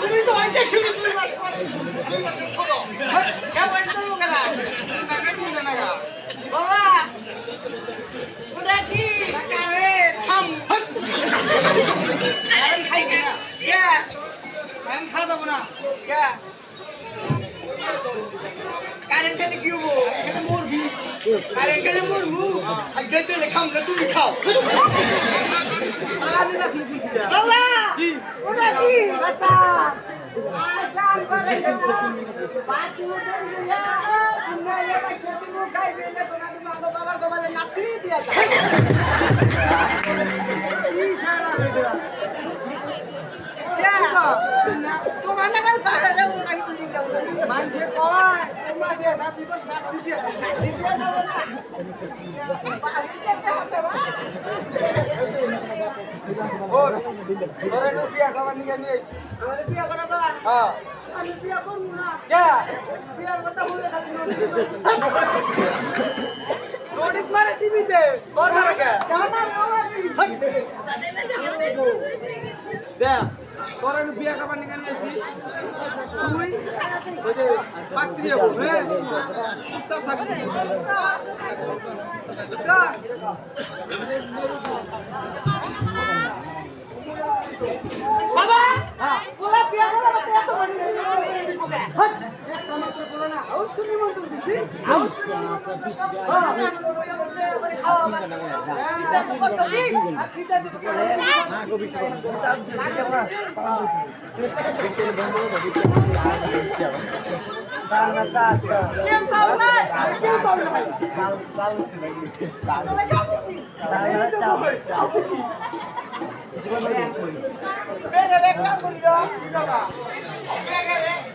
তুমি তো আইতে শুরু দুই মাস পরে দুই মাসের ছোট কেমন তোর মুখে না বাবা ওটা কি আমি খাই না খাওয়া যাব না কারেন্ট গেলে কি হব কারেন্ট গেলে মরবো আর গেতে খাম না তুমি খাও বাবা ওটা কি বাচ্চা আসান করে পাঁচ মিনিটের দিয়া আমরা এ বাচ্চা তুমি খাইবে না তো না বাবার গোবালে নাতি দিয়া যায় তোমার না কাল পাহাড়ে ওটাই তুলি দাও মানুষে কয় তোমার দিয়ে নাতি তো নাতি দিয়া নাতি দিয়া দাও না পাহাড়ে যেতে হবে বা আমার বিয়া করা বা আমি বিয়া করব না বিয়ার কথা বলে খালি নোটিস মারে টিভিতে তোর মারে কে আমার আমার দেখ তোর আমি বিয়া খাবার নিয়ে নিয়ে আসি তুই ওই যে পিয়া। বাবা হ্যাঁ ওরা বিয়া করা বাতে এত বড় হাট,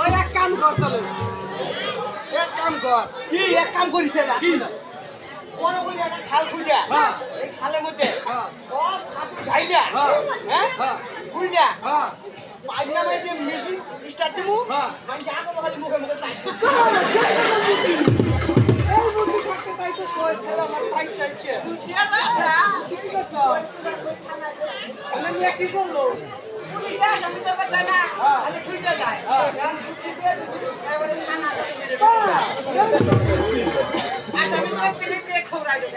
ওই এক কাম কর তাহলে। এক কাম কর। কি এক কাম করিতে না কি? খাল খুঁজা। এই খালের মধ্যে ঢাইলা হ্যাঁ। খুঁজা যে মেশিন স্টার্ট খালি মুখে মুখে কি? তাহলে করল? পুলিশে আসামি তো কথা না। খালি খুঁজে যায়। কারণ বুদ্ধি দিয়ে এবারে থানা আসামি তো পেলে দিয়ে খবর বাইরে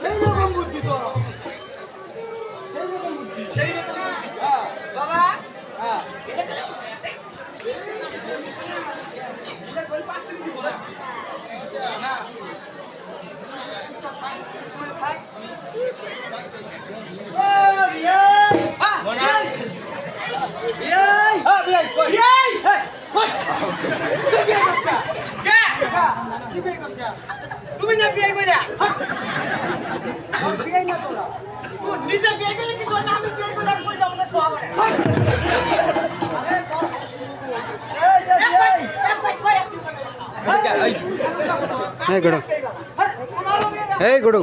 সেই রকম বুদ্ধি তো। সেই রকম বুদ্ধি। সেই রকম বাবা হ্যাঁ। এটা গেল এটা কই পাত্রী দিব। না। থাক, তুই থাক। ও বিয়াই হ্যাঁ, বিয়াই হ্যাঁ, বিয়াই, কই। বিয়াই হেই, কই। তুই বিয়ে করছ কা? কে তুই বিয়ে? তুমি না তোর না। তুই নিজে বিয়াই কইরা কি তোর না আমি বিয়াই কইরা কই যাব না তো হবে এই গড়ো এই গড়ো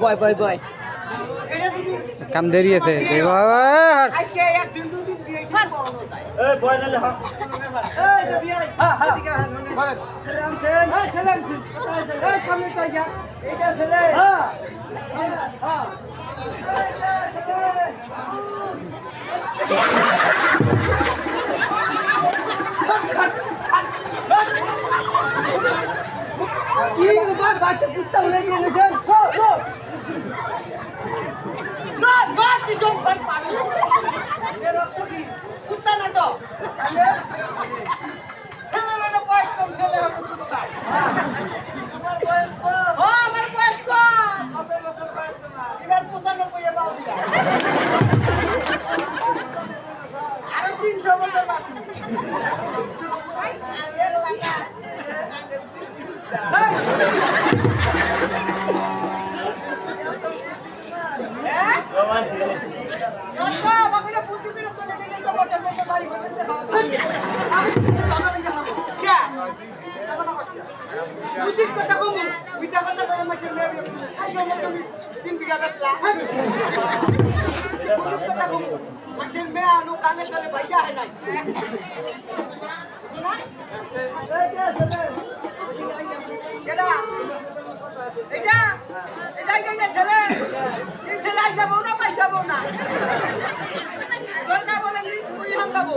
বয় বয় বয়। কাম দেরি আছে। এই বাবার আজকে একদিন দুদিন বিয়ে ঠিক করানো যায় এই বয় উচিত কথা কম মিছা কথা কম মাসের মেয়ে। আজকে আমার জমি তিন বিঘা কথা কম মাসের মেয়ে আনু কানে কানে পয়সা হয় না পয়সা না বলে নিচ মুই হাঙ্গাবো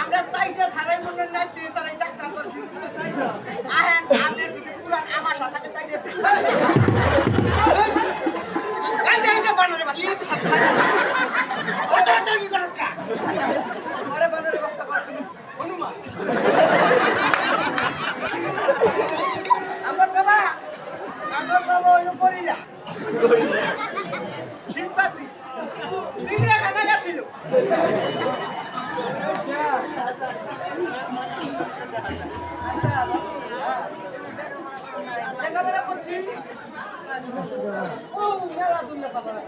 আমরা সাইডে ছাড়াই মনে নাই দিয়ে ছাড়াই ডাক্তার করবি আহেন আমার সাথে এই যে এই যে বানরে বাচ্চা ওটা তো কি করো কা আরে বানরে বাচ্চা কর হনুমান আমার বাবা আমার বাবা ওই করি না সিম্পাতি দিনে খানা গেছিল লেখাপড়া করছি ও মেলা দূর লেখাপড়া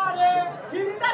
আরে হিন্দিটা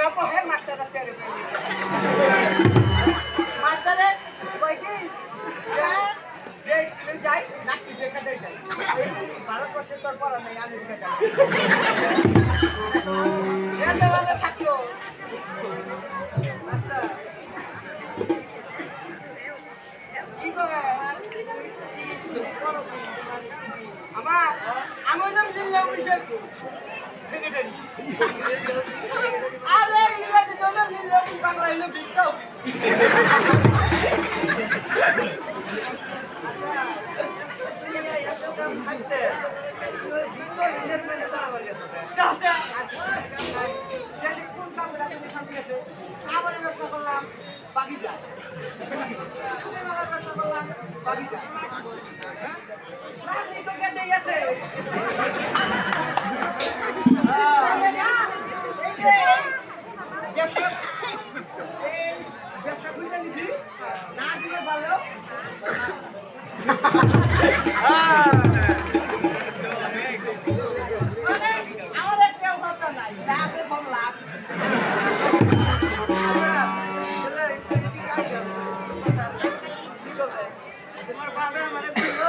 ছাত্ররা পড়ে মাস্টাররা চেয়ারে মাস্টারে কই কি? যাই নাকি দেখা দেয় ভারতবর্ষে তোর পড়া নেই আমেরিকা যাই। থাকল। আচ্ছা। আমার আমি জিল্লা সেক্রেটারি আরে ইংরেজি তো হলো জিল্লা অফিস বাংলা হলো বিজ্ঞা অফিস তাহলে দেশে কোন তোমার বাবা বলল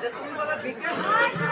যে তুমি বলে বিজ্ঞান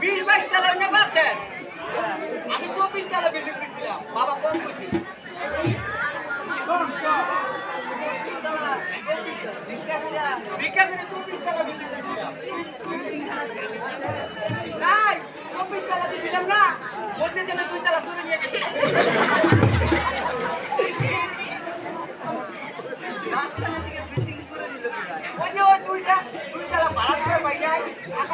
বিশ বাইশ তালা এমনি বাদ দেন। আমি চব্বিশ তালা বিল্ডিং দিয়েছিলাম বাবা কম করেছি ভিক্ষা করে চব্বিশ তালা বিল্ডিং দিয়েছিলাম নাই, চব্বিশ তালা দিয়েছিলাম না। মধ্যে জন্য দুই তালা চুরি নিয়ে গেছে।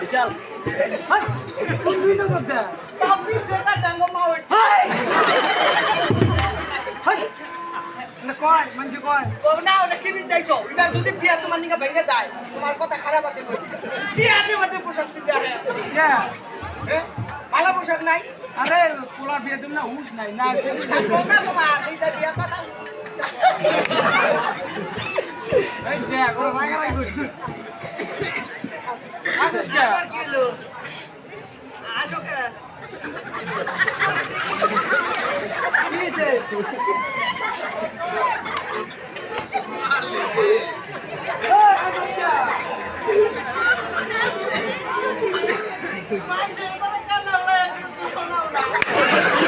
বিশাল হাই তুমি না কথা তুমি দেখা ডাঙ্গো মাও হাই হাই না কয় মঞ্জু কয় কো না ওটা কি বিদাইছো এবার যদি বিয়া তোমার নিগা ভেঙে যায় তোমার কথা খারাপ আছে কই বিয়া হ্যাঁ। পালা পোশাক নাই? আরে পোলা বিয়ে না উস নাই। না তোমার? নিজের বিয়ে কে 买鞋怎么干到嘞？你做老板。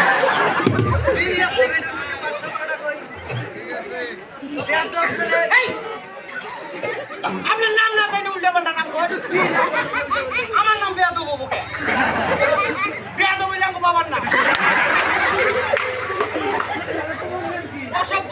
আপনার নাম না জানি, উল্টে পাল্টা নাম আমার নাম বেয়া দেবো বুকে বেয়া দেবো বাবার নাম। অসভ্য।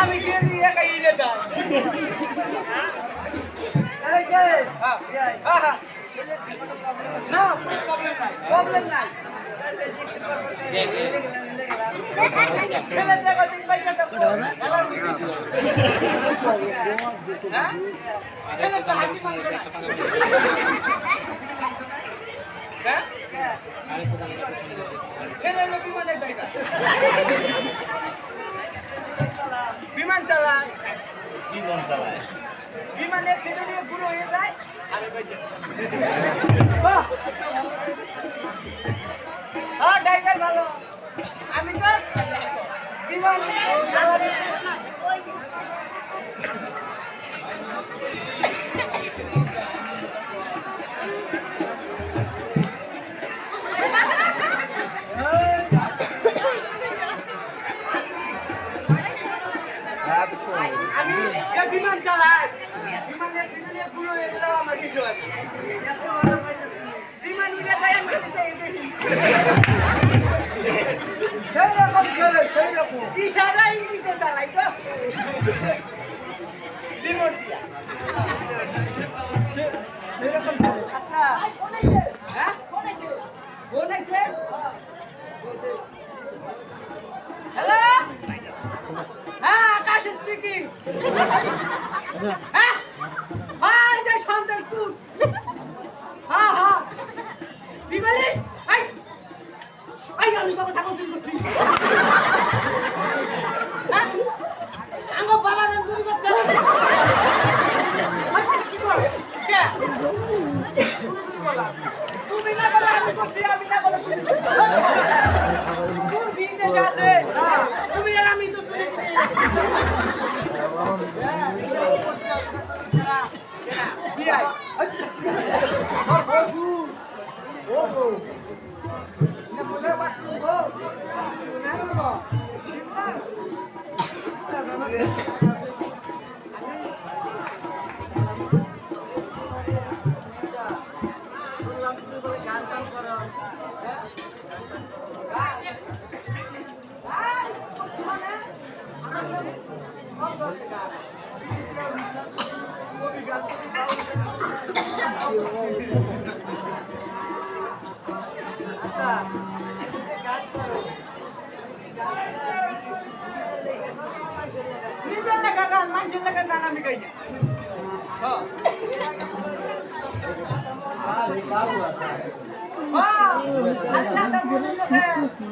আমি দিয়ে দিয়ে কাই না যা এই যে হ্যাঁ হ্যাঁ না প্রবলেম নাই প্রবলেম নাই খেলে জায়গা দিন পয়সা তো বিমান চালায় বিমান চালায় বিমানের ছেলে নিয়ে বুড়ো হয়ে যায় আমি বেঁচে ড্রাইভার ভালো আমি তো বিমান বিমান চালায় বিমানের বিমানের পুরো হয়ে গেল আমার কিছু বিমান উড়ে যায় আমি চাই সেই রকম। ইশারা ইঙ্গিতে চালাই তো। Yeah. নিজের লেখা গান মানুষের লেখা গান আমি গাই না আল্লাহ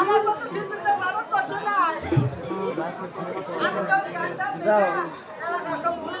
আমার মতো শিল্পীরা ভারতবর্ষে নাই আমি যখন গানটা সম্পূর্ণ